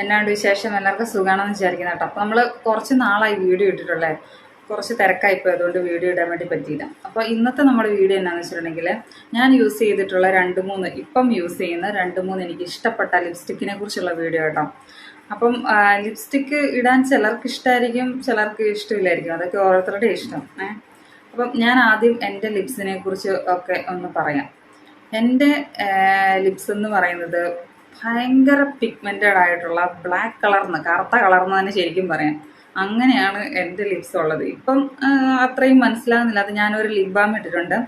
എന്നാണ്ട് വിശേഷം? എല്ലാവർക്കും സുഖമാണെന്ന് വിചാരിക്കുന്നത് കേട്ടോ. അപ്പോൾ നമ്മൾ കുറച്ച് നാളായി വീഡിയോ ഇട്ടിട്ടുള്ളത് കുറച്ച് തിരക്കായിപ്പോയി അതുകൊണ്ട് വീഡിയോ ഇടാൻ വേണ്ടി പറ്റിയില്ല. അപ്പോൾ ഇന്നത്തെ നമ്മുടെ വീഡിയോ എന്താണെന്ന് വെച്ചിട്ടുണ്ടെങ്കിൽ ഞാൻ യൂസ് ചെയ്തിട്ടുള്ള രണ്ട് മൂന്ന് ഇപ്പം യൂസ് ചെയ്യുന്ന രണ്ട് മൂന്ന് എനിക്ക് ഇഷ്ടപ്പെട്ട ലിപ്സ്റ്റിക്കിനെ കുറിച്ചുള്ള വീഡിയോ കേട്ടോ. അപ്പം ലിപ്സ്റ്റിക്ക് ഇടാൻ ചിലർക്ക് ഇഷ്ടമായിരിക്കും ചിലർക്ക് ഇഷ്ടമില്ലായിരിക്കും. അതൊക്കെ ഓരോരുത്തരുടെ ഇഷ്ടം ഏഹ് അപ്പം ഞാൻ ആദ്യം എന്റെ ലിപ്സിനെ കുറിച്ച് ഒക്കെ ഒന്ന് പറയാം. എന്റെ ലിപ്സ് എന്ന് പറയുന്നത് ഭയങ്കര പിഗ്മെന്റഡ് ആയിട്ടുള്ള ബ്ലാക്ക് കളർന്ന് കറുത്ത കളർന്ന് തന്നെ ശരിക്കും പറയാം. അങ്ങനെയാണ് എന്റെ ലിപ്സ് ഉള്ളത്. ഇപ്പം അത്രയും മനസ്സിലാകുന്നില്ല അത് ഞാനൊരു ലിപ് ബാം ഇട്ടിട്ടുണ്ട്.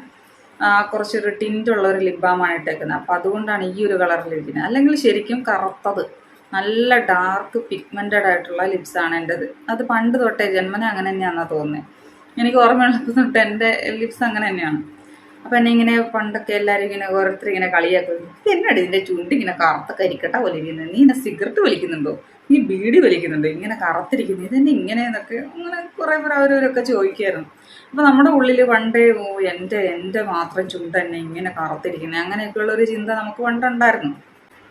കുറച്ചൊരു ഉള്ള ഒരു ലിപ് ബാമാണ് ഇട്ടേക്കുന്നത്. അപ്പോൾ അതുകൊണ്ടാണ് ഈ ഒരു കളറിൽ ഇരിക്കുന്നത്. അല്ലെങ്കിൽ ശരിക്കും കറുത്തത്. നല്ല ഡാർക്ക് പിഗ്മെന്റഡ് ആയിട്ടുള്ള ലിപ്സാണ് എന്റെത്. അത് പണ്ട് തൊട്ടേ ജന്മനെ അങ്ങനെ തന്നെയാണെന്നാണ് തോന്നുന്നത് എനിക്ക് ഓർമ്മയുള്ളപ്പോൾ തൊട്ട് എന്റെ ലിപ്സ് അങ്ങനെ തന്നെയാണ്. അപ്പം എന്നെ ഇങ്ങനെ പണ്ടൊക്കെ എല്ലാവരും ഇങ്ങനെ ഓരോരുത്തർ ഇങ്ങനെ കളിയാക്കും. ഇതിന്റെ ചുണ്ട് ഇങ്ങനെ കറുത്ത കരിക്കട്ട പോലെ ഇരിക്കുന്നത് നീ ഇങ്ങനെ സിഗരറ്റ് വലിക്കുന്നുണ്ടോ? നീ ബീഡി വലിക്കുന്നുണ്ടോ? ഇങ്ങനെ കറുത്തിരിക്കുന്നു. ഇതെന്നെ ഇങ്ങനെ അങ്ങനെ കുറേ പേർ അവരവരൊക്കെ ചോദിക്കായിരുന്നു. അപ്പോൾ നമ്മുടെ ഉള്ളിൽ പണ്ടേ ഓ എന്റെ എന്റെ മാത്രം ചുണ്ട് തന്നെ ഇങ്ങനെ കറുത്തിരിക്കുന്നത് അങ്ങനെയൊക്കെയുള്ള ഒരു ചിന്ത നമുക്ക് പണ്ടുണ്ടായിരുന്നു.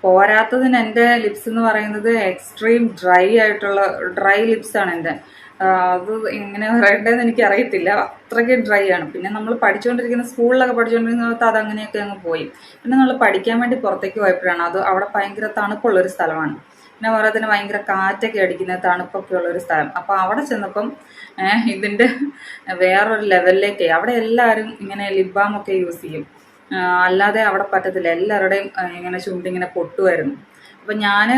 പോരാത്തതിന് എന്റെ ലിപ്സ് എന്ന് പറയുന്നത് എക്സ്ട്രീം ഡ്രൈ ആയിട്ടുള്ള ഡ്രൈ ലിപ്സാണ് എന്റെ ആ, അത് എങ്ങനെ പറയണ്ടതെന്ന് എനിക്ക് അറിയത്തില്ല അത്രയ്ക്ക് ഡ്രൈ ആണ്. പിന്നെ നമ്മൾ പഠിച്ചുകൊണ്ടിരിക്കുന്ന സ്കൂളിലൊക്കെ പഠിച്ചുകൊണ്ടിരിക്കുന്ന സമയത്ത് അത് അങ്ങനെയൊക്കെ അങ്ങ് പോയി. പിന്നെ നമ്മൾ പഠിക്കാൻ വേണ്ടി പുറത്തേക്ക് പോയപ്പോഴാണ് അത് അവിടെ ഭയങ്കര തണുപ്പുള്ളൊരു സ്ഥലമാണ്. പിന്നെ തന്നെ ഭയങ്കര കാറ്റൊക്കെ അടിക്കുന്ന തണുപ്പൊക്കെ ഉള്ളൊരു സ്ഥലം. അപ്പോൾ അവിടെ ചെന്നപ്പം ഇതിന്റെ വേറൊരു ലെവലിലേക്ക് അവിടെ എല്ലാവരും ഇങ്ങനെ ലിബാമൊക്കെ യൂസ് ചെയ്യും. അല്ലാതെ അവിടെ പറ്റത്തില്ല. എല്ലാവരുടെയും ഇങ്ങനെ ചുണ്ടിങ്ങനെ പൊട്ടുമായിരുന്നു. അപ്പം ഞാൻ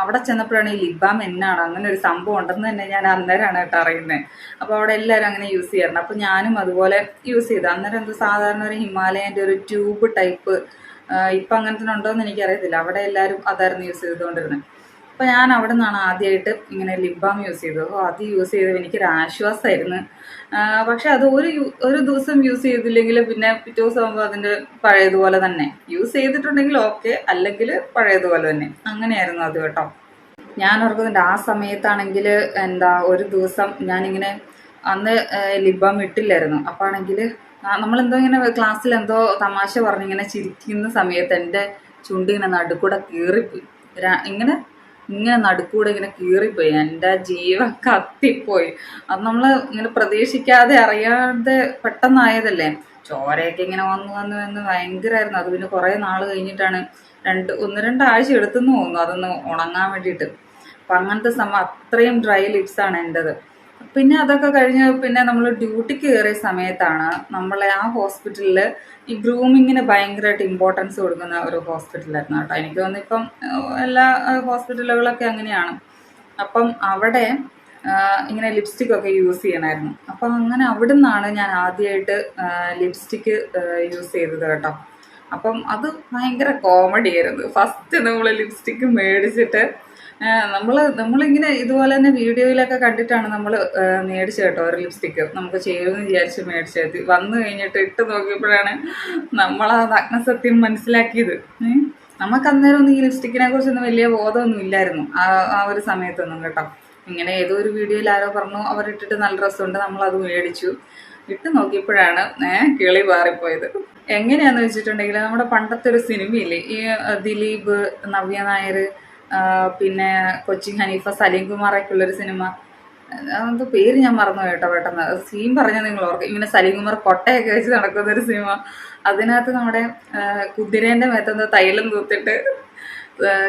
അവിടെ ചെന്നപ്പോഴാണ് ഈ ലിബാം എന്നാണ്. അങ്ങനെ ഒരു സംഭവം ഉണ്ടെന്ന് തന്നെ ഞാൻ അന്നേരമാണ് കേട്ടോ അറിയുന്നത് അപ്പോൾ അവിടെ എല്ലാവരും അങ്ങനെ യൂസ് ചെയ്യാറുണ്ട്. അപ്പോൾ ഞാനും അതുപോലെ യൂസ് ചെയ്തു. അന്നേരം എന്ത് സാധാരണ ഒരു ഹിമാലയന്റെ ഒരു ട്യൂബ് ടൈപ്പ് ഇപ്പം അങ്ങനത്തെ ഉണ്ടോ എന്ന് എനിക്കറിയത്തില്ല. അവിടെ എല്ലാവരും അതായിരുന്നു യൂസ് ചെയ്തുകൊണ്ടിരുന്നത് അപ്പോൾ ഞാൻ അവിടെ നിന്നാണ് ആദ്യമായിട്ട് ഇങ്ങനെ ലിപ് ബാം യൂസ് ചെയ്തത്. അത് യൂസ് ചെയ്തത് എനിക്കൊരു ആശ്വാസമായിരുന്നു ആ, പക്ഷെ അത് ഒരു ഒരു ദിവസം യൂസ് ചെയ്തില്ലെങ്കിൽ പിന്നെ പിറ്റേ ദിവസം ആകുമ്പോൾ അതിന്റെ പഴയതുപോലെ തന്നെ. യൂസ് ചെയ്തിട്ടുണ്ടെങ്കിൽ ഓക്കെ അല്ലെങ്കിൽ പഴയതുപോലെ തന്നെ. അങ്ങനെയായിരുന്നു അത് കേട്ടോ. ഞാൻ ഓർക്കുന്നുണ്ട് ആ സമയത്താണെങ്കിൽ എന്താ ഒരു ദിവസം ഞാനിങ്ങനെ അന്ന് ലിപ് ബാം ഇട്ടില്ലായിരുന്നു. അപ്പോൾ ആണെങ്കിൽ നമ്മളെന്തോ ഇങ്ങനെ ക്ലാസ്സിൽ എന്തോ തമാശ പറഞ്ഞിങ്ങനെ ചിരിക്കുന്ന സമയത്ത് എന്റെ ചുണ്ട് ഇങ്ങനെ നടുക്കൂടെ കീറിപ്പോയി. ഇങ്ങനെ ഇങ്ങനെ നടുക്കൂടെ ഇങ്ങനെ കീറിപ്പോയി. എന്റെ ജീവൻ കത്തിപ്പോയി. അത് നമ്മൾ ഇങ്ങനെ പ്രതീക്ഷിക്കാതെ അറിയാതെ പെട്ടെന്നായതല്ലേ? ചോരയൊക്കെ ഇങ്ങനെ വന്നു വന്നു എന്ന് ഭയങ്കരമായിരുന്നു അത് പിന്നെ കുറേ നാൾ കഴിഞ്ഞിട്ടാണ് രണ്ട് ഒന്ന് രണ്ടാഴ്ച എടുത്തെന്ന് തോന്നുന്നു. അതൊന്ന് ഉണങ്ങാൻ വേണ്ടിയിട്ട്. അപ്പം അങ്ങനത്തെ സമയം അത്രയും ഡ്രൈ ലിപ്സാണ് എന്റെത്. പിന്നെ അതൊക്കെ കഴിഞ്ഞ് പിന്നെ നമ്മൾ ഡ്യൂട്ടിക്ക് കയറിയ സമയത്താണ് നമ്മളെ ആ ഹോസ്പിറ്റലിൽ ഈ ഗ്രൂമിങ്ങിന് ഭയങ്കരമായിട്ട് ഇമ്പോർട്ടൻസ് കൊടുക്കുന്ന ഒരു ഹോസ്പിറ്റലായിരുന്നു കേട്ടോ. എനിക്ക് തോന്നുന്നു ഇപ്പം എല്ലാ ഹോസ്പിറ്റലുകളൊക്കെ അങ്ങനെയാണ്. അപ്പം അവിടെ ഇങ്ങനെ ലിപ്സ്റ്റിക് ഒക്കെ യൂസ് ചെയ്യണമായിരുന്നു അപ്പം അങ്ങനെ അവിടെ നിന്നാണ് ഞാൻ ആദ്യമായിട്ട് ലിപ്സ്റ്റിക്ക് യൂസ് ചെയ്തത് കേട്ടോ. അപ്പം അത് ഭയങ്കര കോമഡി ആയിരുന്നു. ഫസ്റ്റ് നമ്മൾ ലിപ്സ്റ്റിക്ക് മേടിച്ചിട്ട് നമ്മൾ നമ്മളിങ്ങനെ ഇതുപോലെ തന്നെ വീഡിയോയിലൊക്കെ കണ്ടിട്ടാണ് നമ്മൾ മേടിച്ചത് കേട്ടോ ഒരു ലിപ്സ്റ്റിക്ക് നമുക്ക് ചെയ്യുമെന്ന് വിചാരിച്ച് മേടിച്ചത്. വന്നു കഴിഞ്ഞിട്ട് ഇട്ട് നോക്കിയപ്പോഴാണ് നമ്മൾ ആ നഗ്നസത്യം മനസ്സിലാക്കിയത്. നമുക്ക് അന്നേരം ഒന്നും ഈ ലിപ്സ്റ്റിക്കിനെ കുറിച്ചൊന്നും വലിയ ബോധമൊന്നും ഇല്ലായിരുന്നു. ആ ആ ഒരു സമയത്തൊന്നും കേട്ടോ. ഇങ്ങനെ ഏതോ ഒരു വീഡിയോയിൽ ആരോ പറഞ്ഞു അവരിട്ടിട്ട് നല്ല ഡ്രസ്സുണ്ട് നമ്മൾ അത് മേടിച്ചു. ഇട്ട് നോക്കിയപ്പോഴാണ് കിളി പാറിപ്പോയത് എങ്ങനെയാന്ന് വെച്ചിട്ടുണ്ടെങ്കിൽ നമ്മുടെ പണ്ടത്തെ ഒരു സിനിമയില്ലേ ഈ ദിലീപ് നവ്യ നായർ പിന്നെ കൊച്ചിൻ ഹനീഫ സലീം കുമാറൊക്കെ ഉള്ളൊരു സിനിമ. അത് പേര് ഞാൻ മറന്നു കേട്ടോ പെട്ടെന്ന്. സീൻ പറഞ്ഞ നിങ്ങൾ ഓർക്കും. ഇങ്ങനെ സലീം കുമാർ കൊട്ടയൊക്കെ വെച്ച് നടക്കുന്ന ഒരു സിനിമ. അതിനകത്ത് നമ്മുടെ കുതിരേന്റെ മേത്തെന്തോ തൈലം തൂത്തിട്ട്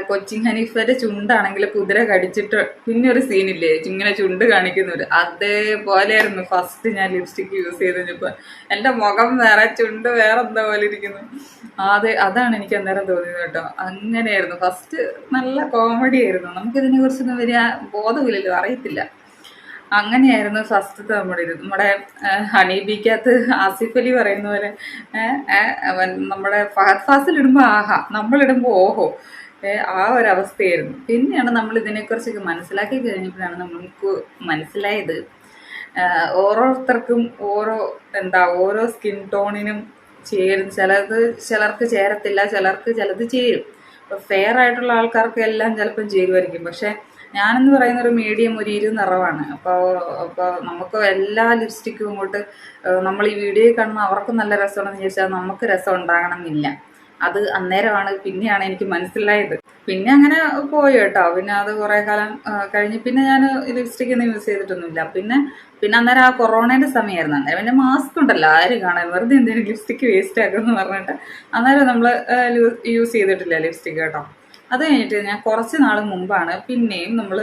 കൊച്ചിൻ ഹനീഫയുടെ ചുണ്ടാണെങ്കിൽ കുതിര കടിച്ചിട്ട് പിന്നെ ഒരു സീനില്ലേ? ഇങ്ങനെ ചുണ്ട് കാണിക്കുന്നവര് അതേപോലെയായിരുന്നു ഫസ്റ്റ് ഞാൻ ലിപ്സ്റ്റിക് യൂസ് ചെയ്ത് കഴിഞ്ഞപ്പോൾ എന്റെ മുഖം വേറെ ചുണ്ട് വേറെ എന്താ പോലെ ഇരിക്കുന്നു. അതെ അതാണ് എനിക്ക് അന്നേരം തോന്നിയത് കേട്ടോ. അങ്ങനെയായിരുന്നു. ഫസ്റ്റ് നല്ല കോമഡി ആയിരുന്നു. നമുക്കിതിനെ കുറിച്ചൊന്നും വലിയ ബോധമില്ലല്ലോ അറിയത്തില്ല. അങ്ങനെയായിരുന്നു ഫസ്റ്റത്തെ നമ്മുടെ ഇത്. നമ്മുടെ ഹണീബിക്കകത്ത് ആസിഫ് അലി പറയുന്ന പോലെ നമ്മുടെ ഫഹദ് ഫാസിൽ ഇടുമ്പോൾ ആഹാ നമ്മളിടുമ്പോൾ ഓഹോ. ആ ഒരു അവസ്ഥയായിരുന്നു പിന്നെയാണ് നമ്മൾ ഇതിനെക്കുറിച്ചൊക്കെ മനസ്സിലാക്കി കഴിഞ്ഞപ്പോഴാണ് നമുക്ക് മനസ്സിലായത് ഓരോരുത്തർക്കും ഓരോ എന്താ ഓരോ സ്കിൻ ടോണിനും ചേരും. ചിലത് ചിലർക്ക് ചേരത്തില്ല ചിലർക്ക് ചിലത് ചേരും. ഇപ്പോൾ ഫെയർ ആയിട്ടുള്ള ആൾക്കാർക്ക് എല്ലാം ചിലപ്പം ചേരുമായിരിക്കും. പക്ഷേ ഞാനെന്ന് പറയുന്ന ഒരു മീഡിയം ഒരു ഇരു നിറവാണ്. അപ്പോൾ അപ്പോൾ നമുക്ക് എല്ലാ ലിപ്സ്റ്റിക്കും ഇങ്ങോട്ട് നമ്മൾ ഈ വീഡിയോ കാണുന്ന അവർക്ക് നല്ല രസമുണ്ടെന്ന് ചോദിച്ചാൽ നമുക്ക് രസം ഉണ്ടാകണമെന്നില്ല. അത് അന്നേരമാണ് പിന്നെയാണ് എനിക്ക് മനസ്സിലായത്. പിന്നെ അങ്ങനെ പോയി കേട്ടോ. പിന്നെ അത് കുറേ കാലം കഴിഞ്ഞ്. പിന്നെ ഞാൻ ലിപ്സ്റ്റിക് ഒന്നും യൂസ് ചെയ്തിട്ടൊന്നുമില്ല. പിന്നെ പിന്നെ അന്നേരം ആ കൊറോണയുടെ സമയമായിരുന്നു അന്നേരം പിന്നെ മാസ്ക് ഉണ്ടല്ലോ. ആരും കാണാൻ? വെറുതെ എന്തെങ്കിലും ലിപ്സ്റ്റിക് വേസ്റ്റ് ആക്കുമെന്ന് പറഞ്ഞിട്ട്. അന്നേരം നമ്മൾ യൂസ് ചെയ്തിട്ടില്ല ലിപ്സ്റ്റിക് കേട്ടോ. അത് കഴിഞ്ഞിട്ട് ഞാൻ കുറച്ച് നാൾ മുമ്പാണ് പിന്നെയും നമ്മൾ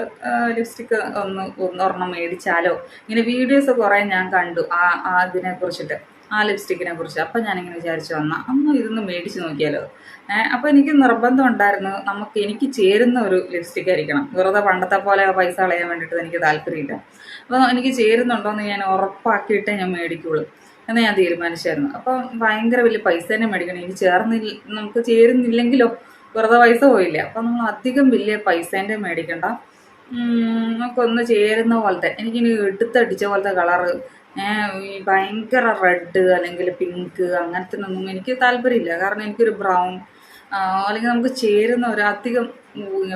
ലിപ്സ്റ്റിക്ക് ഒന്ന് ഒന്നൊരെണ്ണം മേടിച്ചാലോ? ഇങ്ങനെ വീഡിയോസ് കുറേ ഞാൻ കണ്ടു. ആ അതിനെ കുറിച്ചിട്ട് ആ ലിപ്സ്റ്റിക്കിനെ കുറിച്ച്. അപ്പം ഞാനിങ്ങനെ വിചാരിച്ചു വന്ന അന്ന് ഇതൊന്ന് മേടിച്ച് നോക്കിയാലോ. അപ്പോൾ എനിക്ക് നിർബന്ധം ഉണ്ടായിരുന്നു നമുക്ക് എനിക്ക് ചേരുന്ന ഒരു ലിപ്സ്റ്റിക് ആയിരിക്കണം. വെറുതെ പണ്ടത്തെ പോലെ പൈസ കളയാൻ വേണ്ടിയിട്ട് എനിക്ക് താല്പര്യമില്ല. അപ്പോൾ എനിക്ക് ചേരുന്നുണ്ടോ എന്ന് ഞാൻ ഉറപ്പാക്കിയിട്ടേ ഞാൻ മേടിക്കുള്ളൂ എന്ന് ഞാൻ തീരുമാനിച്ചായിരുന്നു. അപ്പം ഭയങ്കര വലിയ പൈസ തന്നെ മേടിക്കണം. എനിക്ക് ചേർന്നില്ല നമുക്ക് ചേരുന്നില്ലെങ്കിലോ? വെറുതെ പൈസ പോയില്ല? അപ്പം നമ്മൾ അധികം വലിയ പൈസേന്റെ മേടിക്കണ്ട. നമുക്കൊന്ന് ചേരുന്ന പോലത്തെ എനിക്കിനി എടുത്തടിച്ച പോലത്തെ കളറ് ഈ ഭയങ്കര റെഡ് അല്ലെങ്കിൽ പിങ്ക് അങ്ങനത്തെ ഒന്നും എനിക്ക് താല്പര്യമില്ല. കാരണം എനിക്കൊരു ബ്രൗൺ അല്ലെങ്കിൽ നമുക്ക് ചേരുന്ന ഒരു അധികം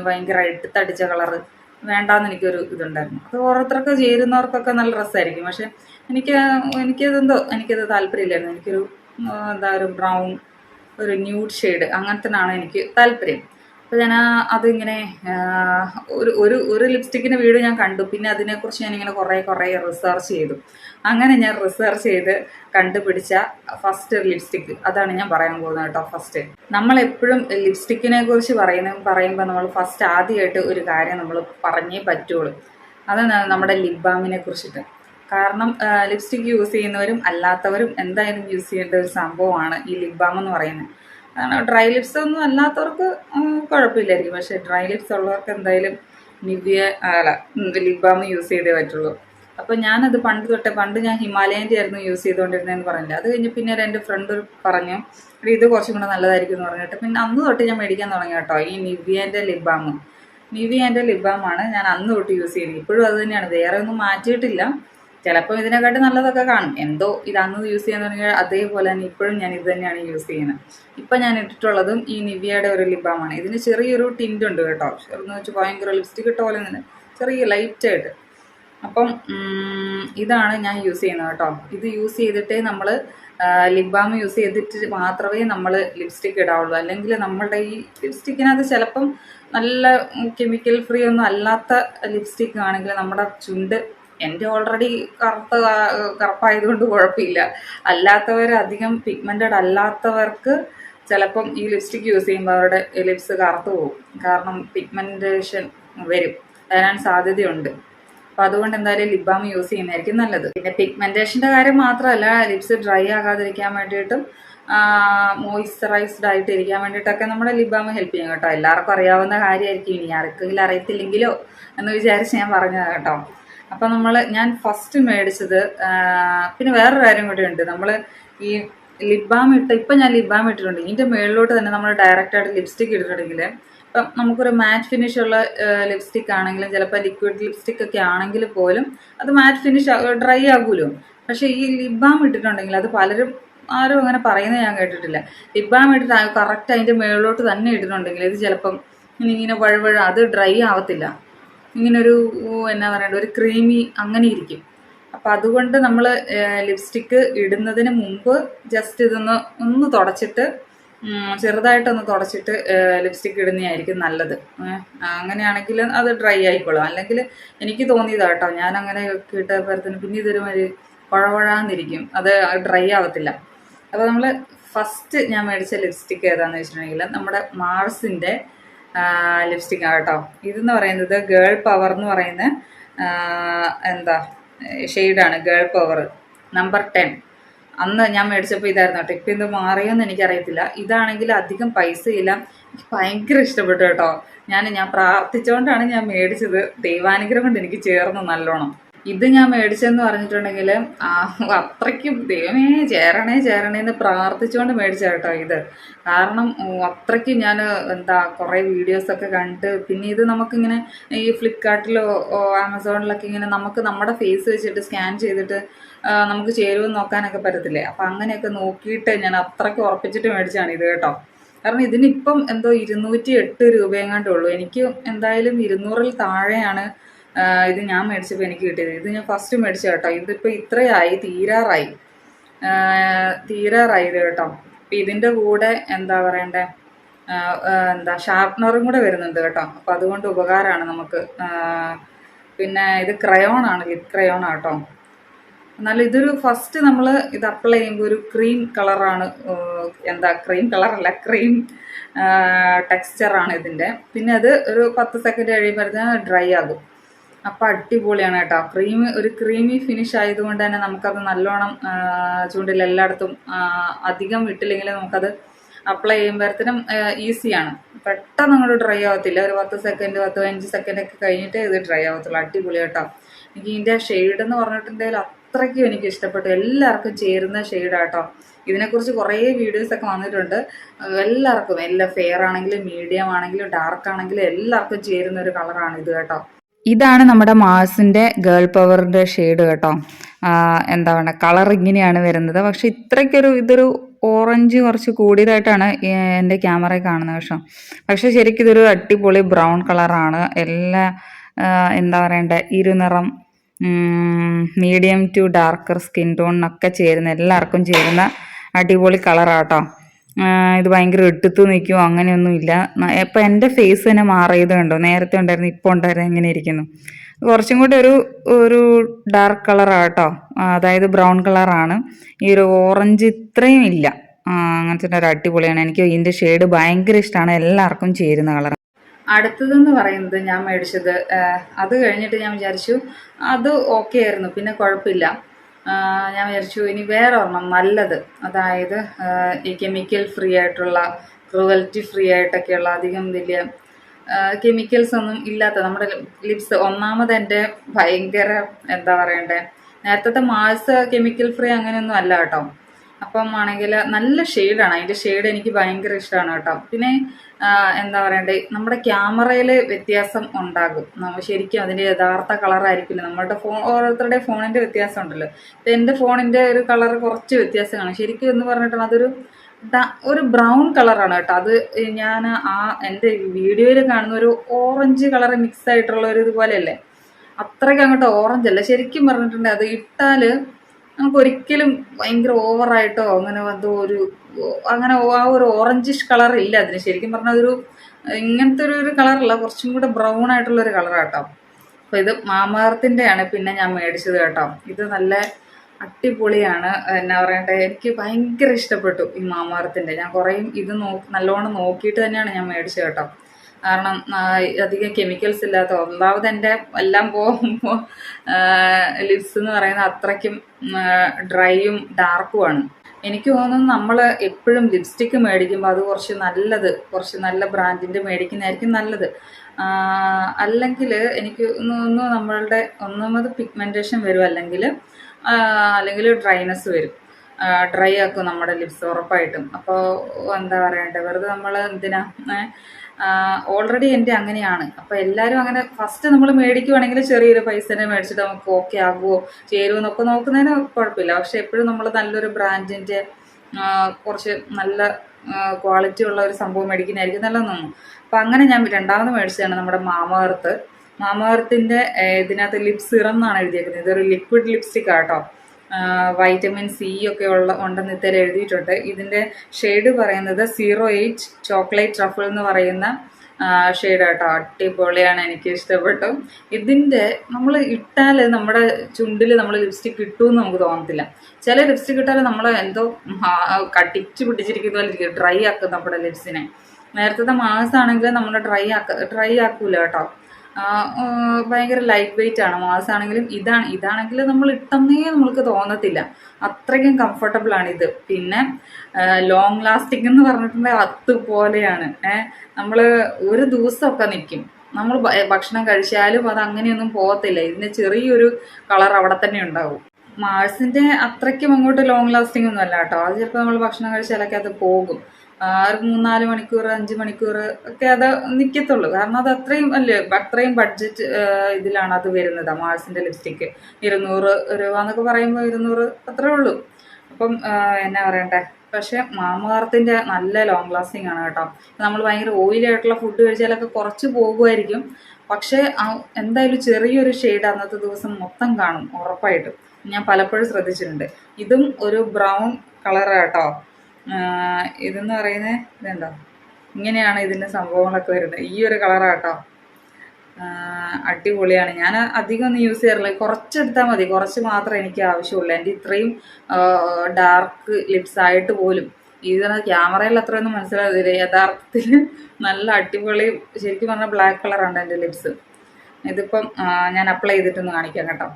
ഭയങ്കര എടുത്തടിച്ച കളറ് വേണ്ടാന്ന് എനിക്കൊരു ഇതുണ്ടായിരുന്നു. അത് ഓരോരുത്തർക്ക് ചേരുന്നവർക്കൊക്കെ നല്ല രസമായിരിക്കും. പക്ഷെ എനിക്ക് എനിക്കതെന്തോ എനിക്കത് താല്പര്യമില്ലായിരുന്നു. എനിക്കൊരു എന്താ ഒരു ബ്രൗൺ ഒരു ന്യൂഡ് ഷെയ്ഡ് അങ്ങനത്തിനാണ് എനിക്ക് താല്പര്യം. അപ്പോൾ ഞാൻ അതിങ്ങനെ ഒരു ഒരു ഒരു ലിപ്സ്റ്റിക്കിന്റെ വീഡിയോ ഞാൻ കണ്ടു. പിന്നെ അതിനെക്കുറിച്ച് ഇങ്ങനെ കുറേ കുറേ റിസർച്ച് ചെയ്തു. അങ്ങനെ ഞാൻ റിസർച്ച് ചെയ്ത് കണ്ടുപിടിച്ച ഫസ്റ്റ് ലിപ്സ്റ്റിക്ക് അതാണ് ഞാൻ പറയാൻ പോകുന്നത് കേട്ടോ ഫസ്റ്റ് നമ്മളെപ്പോഴും ലിപ്സ്റ്റിക്കിനെ കുറിച്ച് പറയുന്ന പറയുമ്പോൾ നമ്മൾ ഫസ്റ്റ് ആദ്യമായിട്ട് ഒരു കാര്യം നമ്മൾ പറഞ്ഞേ പറ്റുള്ളൂ. അതാണ് നമ്മുടെ ലിപ് ബാമിനെ കുറിച്ചിട്ട്. കാരണം ലിപ്സ്റ്റിക്ക് യൂസ് ചെയ്യുന്നവരും അല്ലാത്തവരും എന്തായാലും യൂസ് ചെയ്യേണ്ട ഒരു സംഭവമാണ് ഈ ലിപ് ബാം എന്ന് പറയുന്നത്. ഡ്രൈ ലിപ്സ് ഒന്നും അല്ലാത്തവർക്ക് കുഴപ്പമില്ലായിരിക്കും. പക്ഷേ ഡ്രൈ ലിപ്സ് ഉള്ളവർക്ക് എന്തായാലും നിവ്യ അല്ല ലിപ് ബാം യൂസ് ചെയ്തേ പറ്റുള്ളൂ. അപ്പോൾ ഞാനത് പണ്ട് തൊട്ടേ പണ്ട് ഞാൻ ഹിമാലയന്റെ ആയിരുന്നു യൂസ് ചെയ്തുകൊണ്ടിരുന്നതെന്ന് പറഞ്ഞില്ല അത് കഴിഞ്ഞ് പിന്നെ എന്റെ ഫ്രണ്ട് പറഞ്ഞു "എടി, ഇത് കുറച്ചും കൂടെ നല്ലതായിരിക്കും എന്ന് പറഞ്ഞിട്ട്. പിന്നെ അന്ന് തൊട്ട് ഞാൻ മേടിക്കാൻ തുടങ്ങി കേട്ടോ ഈ നിവ്യേന്റെ ലിപ് ബാം. നിവിയേന്റെ ലിപ് ബാമാണ് ഞാൻ അന്ന് തൊട്ട് യൂസ് ചെയ്യുന്നത് ഇപ്പോഴും അത് തന്നെയാണ്. വേറെ ഒന്നും മാറ്റിയിട്ടില്ല. ചിലപ്പോൾ ഇതിനെക്കാട്ടും നല്ലതൊക്കെ കാണും. എന്തോ ഇത് അന്ന് യൂസ് ചെയ്യാൻ തുടങ്ങിയാൽ അതേപോലെ തന്നെ ഇപ്പോഴും ഞാൻ ഇത് തന്നെയാണ് യൂസ് ചെയ്യുന്നത്. ഇപ്പം ഞാൻ ഇട്ടിട്ടുള്ളതും ഈ നിവ്യയുടെ ഒരു ലിബാമാണ്. ബാമാണ് ഇതിന് ചെറിയൊരു ടിന്റ് ഉണ്ട് കേട്ടോ. എന്ന് വെച്ച് ഭയങ്കര ലിപ്സ്റ്റിക് ഇട്ട പോലെ തന്നെ. ചെറിയ ലൈറ്റായിട്ട് അപ്പം ഇതാണ് ഞാൻ യൂസ് ചെയ്യുന്നത് കേട്ടോ. ഇത് യൂസ് ചെയ്തിട്ടേ നമ്മൾ ലിപ് ബാം യൂസ് ചെയ്തിട്ട് മാത്രമേ നമ്മൾ ലിപ്സ്റ്റിക് ഇടാവുള്ളൂ. അല്ലെങ്കിൽ നമ്മളുടെ ഈ ലിപ്സ്റ്റിക്കിനകത്ത് ചിലപ്പം നല്ല കെമിക്കൽ ഫ്രീ ഒന്നും അല്ലാത്ത ലിപ്സ്റ്റിക് ആണെങ്കിൽ നമ്മുടെ ചുണ്ട് എന്റെ ഓൾറെഡി കറുത്ത കറുപ്പായതുകൊണ്ട് കുഴപ്പമില്ല. അല്ലാത്തവർ അധികം പിഗ്മെന്റഡ് അല്ലാത്തവർക്ക് ചിലപ്പം ഈ ലിപ്സ്റ്റിക് യൂസ് ചെയ്യുമ്പോൾ അവരുടെ ലിപ്സ് കറുത്തു പോകും. കാരണം പിഗ്മെന്റേഷൻ വരും. വരാൻ സാധ്യതയുണ്ട്. അപ്പം അതുകൊണ്ട് എന്തായാലും ലിപ് ബാം യൂസ് ചെയ്യുന്നതായിരിക്കും നല്ലത്. പിന്നെ പിഗ്മെന്റേഷന്റെ കാര്യം മാത്രമല്ല ലിപ്സ് ഡ്രൈ ആകാതിരിക്കാൻ വേണ്ടിയിട്ടും മോയ്സ്ചറൈസ്ഡ് ആയിട്ട് ഇരിക്കാൻ വേണ്ടിയിട്ടൊക്കെ നമ്മുടെ ലിപ് ബാം ഹെൽപ്പ് ചെയ്യും കേട്ടോ. എല്ലാവർക്കും അറിയാവുന്ന കാര്യമായിരിക്കും. ഇനി ആർക്കെങ്കിലും അറിയത്തില്ലെങ്കിലോ എന്ന് വിചാരിച്ച് ഞാൻ പറഞ്ഞതാണ് കേട്ടോ. അപ്പം നമ്മൾ ഞാൻ ഫസ്റ്റ് മേടിച്ചത് പിന്നെ വേറൊരു കാര്യം കൂടി ഉണ്ട്. നമ്മൾ ഈ ലിപ് ബാം ഇട്ട് ഇപ്പം ഞാൻ ലിപ് ബാം ഇട്ടിട്ടുണ്ട്. ഇതിന്റെ മുകളിലോട്ട് തന്നെ നമ്മൾ ഡയറക്റ്റ് ആയിട്ട് ലിപ്സ്റ്റിക് ഇട്ടിട്ടുണ്ടെങ്കിൽ ഇപ്പം നമുക്കൊരു മാറ്റ് ഫിനിഷ് ഉള്ള ലിപ്സ്റ്റിക് ആണെങ്കിലും ചിലപ്പോൾ ലിക്വിഡ് ലിപ്സ്റ്റിക് ഒക്കെ ആണെങ്കിൽ പോലും അത് മാറ്റ് ഫിനിഷ് ഡ്രൈ ആകുമല്ലോ പക്ഷേ ഈ ലിപ് ബാം ഇട്ടിട്ടുണ്ടെങ്കിൽ അത് പലരും ആരും അങ്ങനെ പറയുന്നത് ഞാൻ കേട്ടിട്ടില്ല. ലിപ് ബാം ഇട്ടിട്ട് കറക്റ്റ് അതിന്റെ മുകളിലോട്ട് തന്നെ ഇട്ടിട്ടുണ്ടെങ്കിൽ ഇത് ചിലപ്പം ഇങ്ങനെ വഴുവഴ അത് ഡ്രൈ ആവത്തില്ല. ഇങ്ങനൊരു എന്നാ പറയണ്ട ഒരു ക്രീമി അങ്ങനെ ഇരിക്കും. അപ്പം അതുകൊണ്ട് നമ്മൾ ലിപ്സ്റ്റിക്ക് ഇടുന്നതിന് മുമ്പ് ജസ്റ്റ് ഇതൊന്ന് ഒന്ന് തുടച്ചിട്ട് ചെറുതായിട്ടൊന്ന് തുടച്ചിട്ട് ലിപ്സ്റ്റിക്ക് ഇടുന്നതായിരിക്കും നല്ലത്. അങ്ങനെയാണെങ്കിൽ അത് ഡ്രൈ ആയിക്കോളും. അല്ലെങ്കിൽ എനിക്ക് തോന്നിയതാണ് കേട്ടോ ഞാൻ അങ്ങനെ ഇട്ടപ്പോഴത്തേന് പിന്നെ ഇതൊരു ഒരു കുഴവഴാന്നിരിക്കും അത് ഡ്രൈ ആവത്തില്ല. അപ്പോൾ നമ്മൾ ഫസ്റ്റ് ഞാൻ മേടിച്ച ലിപ്സ്റ്റിക്ക് ഏതാണെന്ന് വെച്ചിട്ടുണ്ടെങ്കിൽ നമ്മുടെ മാർസിന്റെ ലിപ്സ്റ്റിക് കേട്ടോ. ഇതെന്ന് പറയുന്നത് ഗേൾ പവർ എന്ന് പറയുന്ന എന്താ ഷെയ്ഡാണ് ഗേൾ പവർ നമ്പർ ടെൻ അന്ന് ഞാൻ മേടിച്ചപ്പോൾ ഇതായിരുന്നു കേട്ടോ. ഇപ്പം ഇത് മാറിയോന്ന് എനിക്കറിയത്തില്ല. ഇതാണെങ്കിൽ അധികം പൈസ പൈസയില്ല എനിക്ക് ഭയങ്കര ഇഷ്ടപ്പെട്ടു കേട്ടോ. ഞാൻ ഞാൻ പ്രാർത്ഥിച്ചുകൊണ്ടാണ് ഞാൻ മേടിച്ചത്. ദൈവാനുഗ്രഹം കൊണ്ട് എനിക്ക് ചേർന്നു നല്ലോണം. ഇത് ഞാൻ മേടിച്ചെന്ന് പറഞ്ഞിട്ടുണ്ടെങ്കിൽ അത്രയ്ക്കും ദൈവമേ ചേരണേ ചേരണേ എന്ന് പ്രാർത്ഥിച്ചുകൊണ്ട് മേടിച്ച കേട്ടോ ഇത്. കാരണം അത്രയ്ക്കും ഞാൻ എന്താ കുറേ വീഡിയോസൊക്കെ കണ്ടിട്ട് പിന്നെ ഇത് നമുക്കിങ്ങനെ ഈ ഫ്ലിപ്കാർട്ടിലോ ആമസോണിലൊക്കെ ഇങ്ങനെ നമുക്ക് നമ്മുടെ ഫേസ് വെച്ചിട്ട് സ്കാൻ ചെയ്തിട്ട് നമുക്ക് ചേരുമെന്ന് നോക്കാനൊക്കെ പറ്റത്തില്ലേ? അപ്പം അങ്ങനെയൊക്കെ നോക്കിയിട്ട് ഞാൻ അത്രയ്ക്ക് ഉറപ്പിച്ചിട്ട് മേടിച്ചാണ് ഇത് കേട്ടോ. കാരണം ഇതിനിപ്പം എന്തോ ഇരുന്നൂറ്റി എട്ട് രൂപയെങ്ങാണ്ടേ ഉള്ളൂ. എനിക്ക് എന്തായാലും ഇരുന്നൂറിൽ താഴെയാണ് ഇത് ഞാൻ മേടിച്ചപ്പോൾ എനിക്ക് കിട്ടിയത്. ഇത് ഞാൻ ഫസ്റ്റ് മേടിച്ച കേട്ടോ. ഇതിപ്പോൾ ഇത്രയായി തീരാറായി. തീരാറായി ഇത് കേട്ടോ. അപ്പം ഇതിന്റെ കൂടെ എന്താ പറയണ്ടേ? എന്താ ഷാർപ്നറും കൂടെ വരുന്നുണ്ട് കേട്ടോ. അപ്പം അതുകൊണ്ട് ഉപകാരമാണ് നമുക്ക്. പിന്നെ ഇത് ക്രയോൺ ആണ് ലിപ് ക്രയോൺ ആട്ടോ എന്നാൽ ഇതൊരു ഫസ്റ്റ് നമ്മൾ ഇത് അപ്ലൈ ചെയ്യുമ്പോൾ ഒരു ക്രീം കളറാണ് എന്താ ക്രീം കളറല്ല ക്രീം ടെക്സ്ചറാണ് ഇതിന്റെ പിന്നെ അത് ഒരു പത്ത് സെക്കൻഡ് കഴിയുമ്പോഴത്തേന് ഡ്രൈ ആകും. അപ്പം അടിപൊളിയാണ് കേട്ടോ. ക്രീം ഒരു ക്രീമി ഫിനിഷ് ആയതുകൊണ്ട് തന്നെ നമുക്കത് നല്ലോണം ചൂണ്ടിൽ എല്ലായിടത്തും അധികം വിട്ടില്ലെങ്കിൽ നമുക്കത് അപ്ലൈ ചെയ്യുമ്പോഴത്തേനും ഈസിയാണ് പെട്ടെന്ന് അങ്ങോട്ട് ഡ്രൈ ആവത്തില്ല. ഒരു പത്ത് സെക്കൻഡ് പത്ത് പതിനഞ്ച് സെക്കൻഡ് ഒക്കെ കഴിഞ്ഞിട്ട് ഇത് ഡ്രൈ ആവത്തുള്ളൂ. അടിപൊളി കേട്ടോ. എനിക്ക് ഇതിന്റെ ഷെയ്ഡ് എന്ന് പറഞ്ഞിട്ടുണ്ടെങ്കിൽ അത്രയ്ക്കും എനിക്ക് ഇഷ്ടപ്പെട്ടു. എല്ലാവർക്കും ചേരുന്ന ഷെയ്ഡാട്ടോ ഇതിനെക്കുറിച്ച് കുറേ വീഡിയോസ് ഒക്കെ വന്നിട്ടുണ്ട്. എല്ലാവർക്കും എല്ലാ ഫെയർ ആണെങ്കിലും മീഡിയം ആണെങ്കിലും ഡാർക്ക് ആണെങ്കിലും എല്ലാവർക്കും ചേരുന്ന ഒരു കളറാണ് ഇത് കേട്ടോ. ഇതാണ് നമ്മുടെ മാസിന്റെ ഗേൾ പവറിന്റെ ഷെയ്ഡ് കേട്ടോ. എന്താ പറയുക കളർ ഇങ്ങനെയാണ് വരുന്നത്. പക്ഷെ ഇത്രയ്ക്കൊരു ഇതൊരു ഓറഞ്ച് കുറച്ച് കൂടിയതായിട്ടാണ് എന്റെ ക്യാമറയിൽ കാണുന്നത് പക്ഷേ പക്ഷെ ശരിക്കും ഇതൊരു അടിപൊളി ബ്രൗൺ കളറാണ് എല്ലാ എന്താ പറയണ്ടേ ഇരുനിറം മീഡിയം ടു ഡാർക്കർ സ്കിൻ ടോണിനൊക്കെ ചേരുന്ന എല്ലാവർക്കും ചേരുന്ന അടിപൊളി കളറാട്ടോ ഇത് ഭയങ്കര എടുത്തു നിൽക്കുമോ അങ്ങനെയൊന്നുമില്ല ഇപ്പം എന്റെ ഫേസ് തന്നെ മാറിയത് കണ്ടോ? നേരത്തെ ഉണ്ടായിരുന്നു ഇപ്പോൾ ഉണ്ടായിരുന്നു എങ്ങനെ ഇരിക്കുന്നു. കുറച്ചും കൂടി ഒരു ഒരു ഡാർക്ക് കളറാട്ടോ അതായത് ബ്രൗൺ കളറാണ് ഈ ഒരു ഓറഞ്ച് ഇത്രയും ഇല്ല. അങ്ങനത്തെ ഒരു അടിപൊളിയാണ്. എനിക്ക് ഇതിന്റെ ഷെയ്ഡ് ഭയങ്കര ഇഷ്ടമാണ് എല്ലാവർക്കും ചേരുന്ന കളർ അടുത്തതെന്ന് പറയുന്നത് ഞാൻ മേടിച്ചത്. അത് കഴിഞ്ഞിട്ട് ഞാൻ വിചാരിച്ചു അത് ഓക്കെ ആയിരുന്നു. പിന്നെ കുഴപ്പമില്ല. ഞാൻ വിചാരിച്ചു ഇനി വേറെ ഒരെണ്ണം നല്ലത്. അതായത് ഈ കെമിക്കൽ ഫ്രീ ആയിട്ടുള്ള ക്രൂവൽറ്റി ഫ്രീ ആയിട്ടൊക്കെയുള്ള അധികം വലിയ കെമിക്കൽസ് ഒന്നും ഇല്ലാത്ത നമ്മുടെ ലിപ്സ് ഒന്നാമത് എന്റെ ഭയങ്കര എന്താ പറയണ്ടേ നേരത്തെ മാൾസ് കെമിക്കൽ ഫ്രീ അങ്ങനെയൊന്നും അല്ല കേട്ടോ. അപ്പം ആണെങ്കിൽ നല്ല ഷെയ്ഡാണ് അതിന്റെ ഷെയ്ഡ് എനിക്ക് ഭയങ്കര ഇഷ്ടമാണ് കേട്ടോ. പിന്നെ എന്താ പറയണ്ടേ? നമ്മുടെ ക്യാമറയിൽ വ്യത്യാസം ഉണ്ടാകും. നമ്മൾ ശരിക്കും അതിന്റെ യഥാർത്ഥ കളറായിരിക്കില്ല നമ്മുടെ ഫോൺ ഓരോരുത്തരുടെ ഫോണിന്റെ വ്യത്യാസം ഉണ്ടല്ലോ. ഇപ്പം എന്റെ ഫോണിന്റെ ഒരു കളർ കുറച്ച് വ്യത്യാസമാണ് ശരിക്കും എന്ന് പറഞ്ഞിട്ട് അതൊരു ഒരു ബ്രൗൺ കളറാണ് കേട്ടോ. അത് ഞാൻ ആ എന്റെ വീഡിയോയിൽ കാണുന്ന ഒരു ഓറഞ്ച് കളർ മിക്സ് ആയിട്ടുള്ള ഒരു ഇതുപോലെയല്ലേ? അത്രയ്ക്ക് അങ്ങോട്ട് ഓറഞ്ച് അല്ല. ശരിക്കും പറഞ്ഞിട്ടുണ്ടെങ്കിൽ അത് ഇട്ടാൽ നമുക്ക് ഒരിക്കലും ഭയങ്കര ഓവറായിട്ടോ അങ്ങനെ എന്തോ ഒരു അങ്ങനെ ആ ഒരു ഓറഞ്ചിഷ് കളർ ഇല്ല അതിന്. ശരിക്കും പറഞ്ഞാൽ ഒരു ഇങ്ങനത്തെ ഒരു ഒരു കളറല്ല കുറച്ചും കൂടെ ബ്രൗൺ ആയിട്ടുള്ള ഒരു കളറാട്ടോ അപ്പോൾ ഇത് മാമാർത്തിന്റെയാണ് പിന്നെ ഞാൻ മേടിച്ചത് കേട്ടോ. ഇത് നല്ല അടിപൊളിയാണ്. എന്നാ പറയട്ടെ എനിക്ക് ഭയങ്കര ഇഷ്ടപ്പെട്ടു ഈ മാമാർത്തിന്റെ. ഞാൻ കുറേയും ഇത് നോ നല്ലോണം നോക്കിയിട്ട് തന്നെയാണ് ഞാൻ മേടിച്ചത് കേട്ടോ. കാരണം അധികം കെമിക്കൽസ് ഇല്ലാത്ത ഒന്നാമത് എന്റെ എല്ലാം പോകുമ്പോൾ ലിപ്സ് എന്ന് പറയുന്നത് അത്രയ്ക്കും ഡ്രൈയും ഡാർക്കുമാണ് എനിക്ക് തോന്നുന്നു നമ്മൾ എപ്പോഴും ലിപ്സ്റ്റിക്ക് മേടിക്കുമ്പോൾ അത് കുറച്ച് നല്ലത് കുറച്ച് നല്ല ബ്രാൻഡിന്റെ മേടിക്കുന്നതായിരിക്കും നല്ലത്. അല്ലെങ്കിൽ എനിക്ക് തോന്നുന്നു നമ്മളുടെ ഒന്നാമത് പിഗ്മെന്റേഷൻ വരും അല്ലെങ്കിൽ അല്ലെങ്കിൽ ഡ്രൈനെസ് വരും. ഡ്രൈ ആക്കും നമ്മുടെ ലിപ്സ് ഉറപ്പായിട്ടും. അപ്പോൾ എന്താ പറയണ്ടേ? വെറുതെ നമ്മൾ എന്തിനാ? ഓൾറെഡി എന്റെ അങ്ങനെയാണ്. അപ്പോൾ എല്ലാവരും അങ്ങനെ ഫസ്റ്റ് നമ്മൾ മേടിക്കുവാണെങ്കിൽ ചെറിയൊരു പൈസനെ മേടിച്ചിട്ട് നമുക്ക് ഓക്കെ ആകുമോ ചേരുമോ എന്നൊക്കെ നോക്കുന്നതിന് കുഴപ്പമില്ല. പക്ഷെ എപ്പോഴും നമ്മൾ നല്ലൊരു ബ്രാൻഡിന്റെ കുറച്ച് നല്ല ക്വാളിറ്റി ഉള്ള ഒരു സംഭവം മേടിക്കുന്നതായിരിക്കും നല്ലതെന്ന് തോന്നുന്നു. അപ്പൊ അങ്ങനെ ഞാൻ രണ്ടാമത് മേടിച്ചതാണ് നമ്മുടെ മാമകർത്ത് മാമകർത്തിന്റെ ഇതിനകത്ത് ലിപ് സിറം എന്നാണ് എഴുതിയേക്കുന്നത്. ഇതൊരു ലിക്വിഡ് ലിപ്സ്റ്റിക് ആട്ടോ. വൈറ്റമിൻ സി ഒക്കെ ഉള്ള ഉണ്ടെന്ന് ഇത്തരം എഴുതിയിട്ടുണ്ട്. ഇതിന്റെ ഷെയ്ഡ് പറയുന്നത് സീറോ എയ്റ്റ് ചോക്ലേറ്റ് ട്രഫിൾ എന്ന് പറയുന്ന ഷെയ്ഡ് കേട്ടോ. അടിപൊളിയാണ് എനിക്ക് ഇഷ്ടപ്പെട്ടു. ഇതിന്റെ നമ്മൾ ഇട്ടാൽ നമ്മുടെ ചുണ്ടിൽ നമ്മൾ ലിപ്സ്റ്റിക് കിട്ടുമെന്ന് നമുക്ക് തോന്നത്തില്ല. ചില ലിപ്സ്റ്റിക് ഇട്ടാൽ നമ്മൾ എന്തോ കട്ടിച്ച് പിടിച്ചിരിക്കുന്ന പോലെ ഇരിക്കും. ഡ്രൈ ആക്കും നമ്മുടെ ലിപ്സിനെ നേരത്തെ മാസാണെങ്കിൽ നമ്മൾ ഡ്രൈ ആക്ക ഡ്രൈ ആക്കൂല കേട്ടോ. ഭയങ്കര ലൈറ്റ് വെയിറ്റ് ആണ് മാസ് ആണെങ്കിലും ഇതാണ്. ഇതാണെങ്കിൽ നമ്മൾ ഇട്ടെന്നേ നമ്മൾക്ക് തോന്നത്തില്ല. അത്രയ്ക്കും കംഫർട്ടബിൾ ആണ് ഇത്. പിന്നെ ലോങ് ലാസ്റ്റിംഗ് എന്ന് പറഞ്ഞിട്ടുണ്ടെങ്കിൽ അതുപോലെയാണ്. ഏഹ് നമ്മൾ ഒരു ദിവസമൊക്കെ നിൽക്കും നമ്മൾ ഭക്ഷണം കഴിച്ചാലും അത് അങ്ങനെയൊന്നും പോകത്തില്ല. ഇതിന് ചെറിയൊരു കളർ അവിടെ തന്നെ ഉണ്ടാവും. മാഴ്സിന്റെ അത്രയ്ക്കും അങ്ങോട്ട് ലോങ് ലാസ്റ്റിംഗ് ഒന്നും അല്ല കേട്ടോ. അത് ചിലപ്പോൾ നമ്മൾ ഭക്ഷണം കഴിച്ചാലൊക്കെ അത് പോകും. ഒരു മൂന്നാൽ മണിക്കൂർ അഞ്ച് മണിക്കൂർ ഒക്കെ അത് നിൽക്കത്തുള്ളൂ കാരണം അത് അത്രയും അല്ലേ അത്രയും ബഡ്ജറ്റ് ഇതിലാണ് അത് വരുന്നത്. മാഴ്സിന്റെ ലിപ്സ്റ്റിക്ക് ഇരുന്നൂറ് രൂപ എന്നൊക്കെ പറയുമ്പോൾ ഇരുന്നൂറ് അത്രേ ഉള്ളൂ. അപ്പം എന്നാ പറയണ്ടേ? പക്ഷെ മാമകാർത്തിന്റെ നല്ല ലോങ് ലാസ്റ്റിംഗ് ആണ് കേട്ടോ. നമ്മൾ ഭയങ്കര ഓയിലി ആയിട്ടുള്ള ഫുഡ് കഴിച്ചാലൊക്കെ കുറച്ച് പോകുമായിരിക്കും. പക്ഷേ എന്തായാലും ചെറിയൊരു ഷെയ്ഡ് അന്നത്തെ ദിവസം മൊത്തം കാണും ഉറപ്പായിട്ടും. ഞാൻ പലപ്പോഴും ശ്രദ്ധിച്ചിട്ടുണ്ട്. ഇതും ഒരു ബ്രൗൺ കളർ കേട്ടോ. ഇതെന്ന് പറയുന്നത് ഇതുണ്ടോ? ഇങ്ങനെയാണ് ഇതിന്റെ സംഭവങ്ങളൊക്കെ വരുന്നത്. ഈ ഒരു കളറാട്ടോ അടിപൊളിയാണ്. ഞാൻ അധികം ഒന്നും യൂസ് ചെയ്യാറില്ല. കുറച്ചെടുത്താൽ മതി. കുറച്ച് മാത്രമേ എനിക്ക് ആവശ്യമുള്ളൂ. എന്റെ ഇത്രയും ഡാർക്ക് ലിപ്സ് ആയിട്ട് പോലും. ഇതിന് ക്യാമറയിൽ അത്രയൊന്നും മനസ്സിലാവില്ല യഥാർത്ഥത്തിൽ നല്ല അടിപൊളി ശരിക്കും പറഞ്ഞാൽ ബ്ലാക്ക് കളറാണ് എന്റെ ലിപ്സ് ഇതിപ്പം ഞാൻ അപ്ലൈ ചെയ്തിട്ടൊന്ന് കാണിക്കാം കേട്ടോ.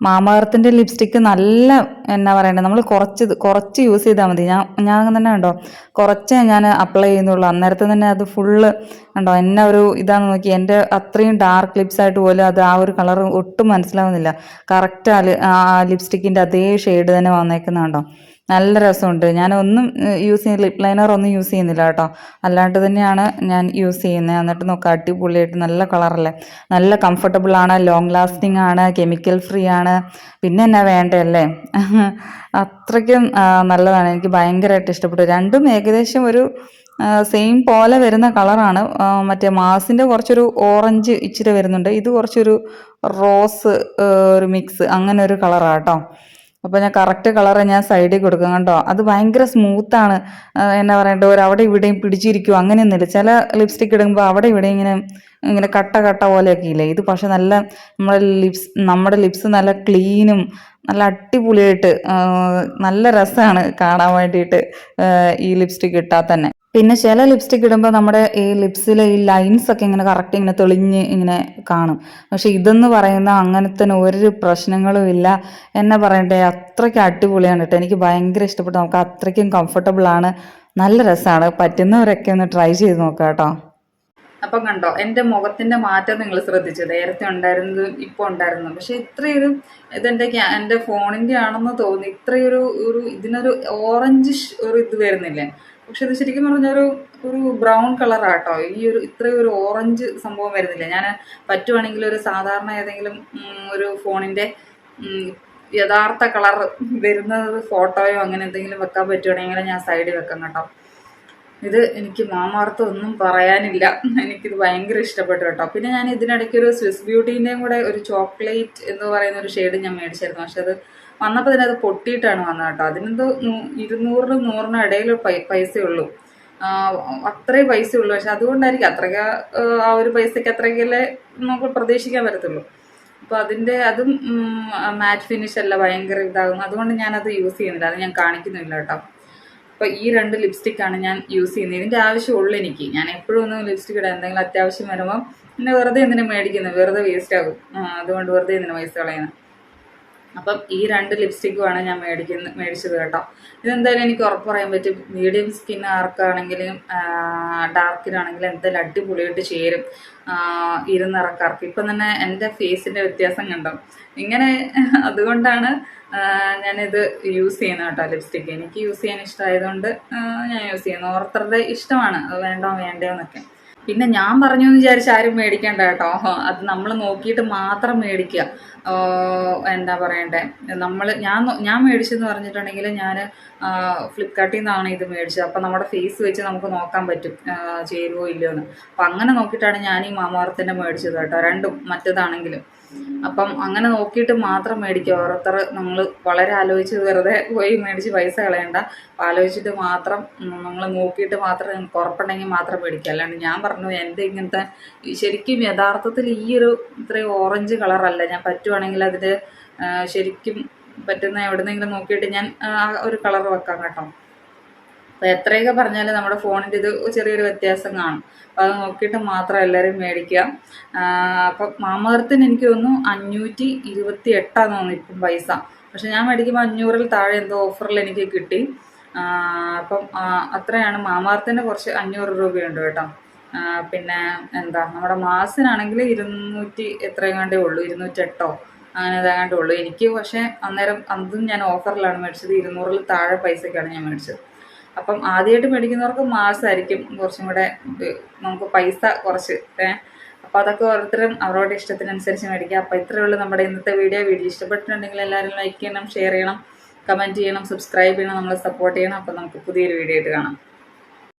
മാമാർത്തിന്റെ ലിപ്സ്റ്റിക്ക് നല്ല എന്നാ പറയണ്ടത് നമ്മൾ കുറച്ച് കുറച്ച് യൂസ് ചെയ്താൽ മതി. ഞാൻ ഞാൻ അങ്ങനെ തന്നെ ഉണ്ടോ കുറച്ചേ ഞാൻ അപ്ലൈ ചെയ്യുന്നുള്ളൂ. അന്നേരത്തെ തന്നെ അത് ഫുള്ള് ഉണ്ടോ എന്നെ ഒരു ഇതാന്ന് നോക്കി. എന്റെ അത്രയും ഡാർക്ക് ലിപ്സ് ആയിട്ട് പോലും അത് ആ ഒരു കളർ ഒട്ടും മനസ്സിലാവുന്നില്ല. കറക്റ്റ് ആ ലിപ്സ്റ്റിക്കിന്റെ അതേ ഷെയ്ഡ് തന്നെ വന്നേക്കുന്ന കണ്ടോ? നല്ല രസമുണ്ട്. ഞാനൊന്നും യൂസ് ചെയ്യുന്ന ലിപ് ലൈനർ ഒന്നും യൂസ് ചെയ്യുന്നില്ല കേട്ടോ. അല്ലാണ്ട് തന്നെയാണ് ഞാൻ യൂസ് ചെയ്യുന്നത് എന്നിട്ട് നോക്കാം അടിപൊളിയായിട്ട് നല്ല കളറല്ലേ നല്ല കംഫർട്ടബിൾ ആണ് ലോങ് ലാസ്റ്റിംഗ് ആണ് കെമിക്കൽ ഫ്രീ ആണ്. പിന്നെ എന്നാ വേണ്ടല്ലേ അത്രയ്ക്കും നല്ലതാണ്. എനിക്ക് ഭയങ്കരമായിട്ട് ഇഷ്ടപ്പെട്ടു. രണ്ടും ഏകദേശം ഒരു സെയിം പോലെ വരുന്ന കളറാണ് മറ്റേ മാസിന്റെ കുറച്ചൊരു ഓറഞ്ച് ഇച്ചിരി വരുന്നുണ്ട്. ഇത് കുറച്ചൊരു റോസ് ഒരു മിക്സ് അങ്ങനെ ഒരു കളറാണ് കേട്ടോ. അപ്പോൾ ഞാൻ കറക്റ്റ് കളറ് ഞാൻ സൈഡിൽ കൊടുക്കും കണ്ടോ? അത് ഭയങ്കര സ്മൂത്താണ് എന്നാ പറയണ്ടത് ഒരു അവിടെ ഇവിടെയും പിടിച്ചിരിക്കും അങ്ങനെയൊന്നുമില്ല. ചില ലിപ്സ്റ്റിക് ഇടുമ്പോൾ അവിടെ ഇവിടെ ഇങ്ങനെ ഇങ്ങനെ കട്ട കട്ട പോലെയൊക്കെ ഇല്ലേ? ഇത് പക്ഷെ നല്ല നമ്മുടെ ലിപ്സ് നമ്മുടെ ലിപ്സ് നല്ല ക്ലീനും നല്ല അടിപൊളിയായിട്ട് നല്ല രസമാണ് കാണാൻ വേണ്ടിയിട്ട് ഈ ലിപ്സ്റ്റിക് ഇട്ടാൽ തന്നെ. പിന്നെ ചില ലിപ്സ്റ്റിക് ഇടുമ്പോൾ നമ്മുടെ ഈ ലിപ്സിലെ ഈ ലൈൻസ് ഒക്കെ ഇങ്ങനെ കറക്റ്റ് ഇങ്ങനെ തെളിഞ്ഞ് ഇങ്ങനെ കാണും. പക്ഷെ ഇതെന്ന് പറയുന്ന അങ്ങനത്തെ ഒരു പ്രശ്നങ്ങളും ഇല്ല. എന്നെ പറയണ്ടേ അത്രയ്ക്ക് അടിപൊളിയാണ് കേട്ടോ. എനിക്ക് ഭയങ്കര ഇഷ്ടപ്പെട്ടു. നമുക്ക് അത്രയ്ക്കും കംഫർട്ടബിൾ ആണ്. നല്ല രസമാണ് പറ്റുന്നവരൊക്കെ ഒന്ന് ട്രൈ ചെയ്ത് നോക്കാം കേട്ടോ. അപ്പം കണ്ടോ എന്റെ മുഖത്തിന്റെ മാറ്റം നിങ്ങൾ ശ്രദ്ധിച്ചു? നേരത്തെ ഉണ്ടായിരുന്നത് ഇപ്പോൾ ഉണ്ടായിരുന്നു. പക്ഷെ ഇത്രയൊരു ഇതെന്റെ എന്റെ ഫോണിന്റെ ആണെന്ന് തോന്നി. ഇത്രയൊരു ഒരു ഇതിനൊരു ഓറഞ്ച് ഒരു ഇത് വരുന്നില്ലേ? പക്ഷെ ഇത് ശരിക്കും പറഞ്ഞ ഒരു ഒരു ബ്രൗൺ കളറാട്ടോ. ഈ ഒരു ഇത്രയും ഒരു ഓറഞ്ച് സംഭവം വരുന്നില്ല? ഞാൻ പറ്റുവാണെങ്കിൽ ഒരു സാധാരണ ഏതെങ്കിലും ഒരു ഫോണിന്റെ യഥാർത്ഥ കളർ വരുന്ന ഫോട്ടോയോ അങ്ങനെ എന്തെങ്കിലും വെക്കാൻ പറ്റുവാണെങ്കിൽ ഞാൻ സൈഡിൽ വെക്കാം കേട്ടോ. ഇത് എനിക്ക് മാമാർത്ത് ഒന്നും പറയാനില്ല. എനിക്കിത് ഭയങ്കര ഇഷ്ടപ്പെട്ടു കേട്ടോ. പിന്നെ ഞാൻ ഇതിനിടയ്ക്ക് ഒരു സ്വിസ് ബ്യൂട്ടീന്റെയും കൂടെ ഒരു ചോക്ലേറ്റ് എന്ന് പറയുന്ന ഒരു ഷെയ്ഡ് ഞാൻ മേടിച്ചായിരുന്നു. പക്ഷെ അത് വന്നപ്പോൾ അത് പൊട്ടിയിട്ടാണ് വന്നത് കേട്ടോ. അതിനെന്തോ ഇരുന്നൂറിന് നൂറിനും ഇടയിൽ പൈസയുള്ളൂ. അത്രേ ഉള്ളൂ പക്ഷെ അതുകൊണ്ടായിരിക്കും അത്രയ്ക്ക് ആ ഒരു പൈസയ്ക്ക് അത്രയ്ക്കല്ലേ നമുക്ക് പ്രതീക്ഷിക്കാൻ പറ്റത്തുള്ളൂ. അപ്പോൾ അതിന്റെ അതും മാറ്റ് ഫിനിഷ് അല്ല ഭയങ്കര ഇതാകുന്നു. അതുകൊണ്ട് ഞാനത് യൂസ് ചെയ്യുന്നില്ല. അത് ഞാൻ കാണിക്കുന്നില്ല കേട്ടോ. അപ്പോൾ ഈ രണ്ട് ലിപ്സ്റ്റിക്കാണ് ഞാൻ യൂസ് ചെയ്യുന്നത്. ഇതിന്റെ ആവശ്യമുള്ളൂ എനിക്ക്. ഞാൻ എപ്പോഴും ഒന്നും ലിപ്സ്റ്റിക് ഇടാൻ എന്തെങ്കിലും അത്യാവശ്യം വരുമ്പോൾ പിന്നെ വെറുതെ എന്തിനും മേടിക്കുന്നത് വെറുതെ വേസ്റ്റ് ആകും. അതുകൊണ്ട് വെറുതെ എന്തിനും പൈസ കളയുന്നത് അപ്പം ഈ രണ്ട് ലിപ്സ്റ്റിക്കുമാണ് ഞാൻ മേടിക്കുന്ന മേടിച്ചത് കേട്ടോ. ഇതെന്തായാലും എനിക്ക് ഉറപ്പ് പറയാൻ പറ്റും. മീഡിയം സ്കിൻ ആർക്കാണെങ്കിലും ഡാർക്കിനാണെങ്കിലും എന്തായാലും അടിപൊളിയായിട്ട് ചേരും ഇരുന്നിറക്കാർക്ക് ഇപ്പം തന്നെ എന്റെ ഫേസിന്റെ വ്യത്യാസം കണ്ടോ? ഇങ്ങനെ അതുകൊണ്ടാണ് ഞാനിത് യൂസ് ചെയ്യുന്നത് കേട്ടോ ലിപ്സ്റ്റിക്ക് എനിക്ക് യൂസ് ചെയ്യാൻ ഇഷ്ടമായതുകൊണ്ട് ഞാൻ യൂസ് ചെയ്യുന്നു. ഓർത്തറുടെ ഇഷ്ടമാണ്. വേണ്ടോ വേണ്ടയോ എന്നൊക്കെ. പിന്നെ ഞാൻ പറഞ്ഞു എന്ന് വിചാരിച്ച് ആരും മേടിക്കണ്ട കേട്ടോ. അത് നമ്മൾ നോക്കിയിട്ട് മാത്രം മേടിക്കുക എന്താ പറയണ്ടേ? നമ്മൾ ഞാൻ ഞാൻ മേടിച്ചെന്ന് പറഞ്ഞിട്ടുണ്ടെങ്കിൽ ഞാൻ ഫ്ലിപ്കാർട്ടിൽ നിന്നാണ് ഇത് മേടിച്ചത്. അപ്പം നമ്മുടെ ഫേസ് വെച്ച് നമുക്ക് നോക്കാൻ പറ്റും. ചേരുവോ ഇല്ലയോ എന്ന് അപ്പം അങ്ങനെ നോക്കിയിട്ടാണ് ഞാൻ ഈ മാമാർത്തിന്റെ മേടിച്ചത് കേട്ടോ. രണ്ടും മറ്റേതാണെങ്കിലും. അപ്പം അങ്ങനെ നോക്കിയിട്ട് മാത്രം മേടിക്കുക ഓരോരുത്തർ നമ്മൾ വളരെ ആലോചിച്ച് വെറുതെ പോയി മേടിച്ച് പൈസ കളയണ്ട. ആലോചിച്ചിട്ട് മാത്രം നമ്മൾ നോക്കിയിട്ട് മാത്രം കുറപ്പുണ്ടെങ്കിൽ മാത്രം മേടിക്കുക അല്ലാണ്ട് ഞാൻ പറഞ്ഞു എന്റെ ഇങ്ങനത്തെ ശരിക്കും യഥാർത്ഥത്തിൽ ഈ ഒരു ഇത്രയും ഓറഞ്ച് കളറല്ല ഞാൻ പറ്റുവാണെങ്കിൽ അതിൽ ശരിക്കും പറ്റുന്ന എവിടെന്നെങ്കിലും നോക്കിയിട്ട് ഞാൻ ആ ഒരു കളർ വെക്കാം കേട്ടോ. അപ്പോൾ എത്രയൊക്കെ പറഞ്ഞാലും നമ്മുടെ ഫോണിന്റെ ഇത് ചെറിയൊരു വ്യത്യാസം കാണും. അപ്പോൾ അത് നോക്കിയിട്ട് മാത്രം എല്ലാവരും മേടിക്കുക. അപ്പം മാമകർത്തിന് എനിക്ക് തോന്നുന്നു അഞ്ഞൂറ്റി ഇരുപത്തി എട്ടാന്ന് തോന്നുന്നു ഇപ്പം പൈസ. പക്ഷെ ഞാൻ മേടിക്കുമ്പോൾ അഞ്ഞൂറിൽ താഴെ എന്തോ ഓഫറിൽ എനിക്ക് കിട്ടി. അപ്പം അത്രയാണ്. മാമാർത്തിന് കുറച്ച് അഞ്ഞൂറ് രൂപയുണ്ട് കേട്ടോ. പിന്നെ എന്താ നമ്മുടെ മാസിനാണെങ്കിൽ ഇരുന്നൂറ്റി എത്രയും കണ്ടേ ഉള്ളൂ ഇരുന്നൂറ്റെട്ടോ അങ്ങനെ ഇതാകണ്ടേ ഉള്ളൂ. എനിക്ക് പക്ഷേ അന്നേരം അതും ഞാൻ ഓഫറിലാണ് മേടിച്ചത്. ഇരുന്നൂറിൽ താഴെ പൈസയ്ക്കാണ് ഞാൻ മേടിച്ചത്. അപ്പം ആദ്യമായിട്ട് മേടിക്കുന്നവർക്ക് മാസമായിരിക്കും കുറച്ചും കൂടെ നമുക്ക് പൈസ കുറച്ച്. ഏഹ് അപ്പോൾ അതൊക്കെ ഓരോരുത്തരും അവരുടെ ഇഷ്ടത്തിനനുസരിച്ച് മേടിക്കുക അപ്പോൾ ഇത്രയേ ഉള്ളൂ നമ്മുടെ ഇന്നത്തെ വീഡിയോ. വീഡിയോ ഇഷ്ടപ്പെട്ടിട്ടുണ്ടെങ്കിൽ എല്ലാവരും ലൈക്ക് ചെയ്യണം ഷെയർ ചെയ്യണം കമന്റ് ചെയ്യണം സബ്സ്ക്രൈബ് ചെയ്യണം നമ്മളെ സപ്പോർട്ട് ചെയ്യണം. അപ്പോൾ നമുക്ക് പുതിയൊരു വീഡിയോ ആയിട്ട് കാണാം.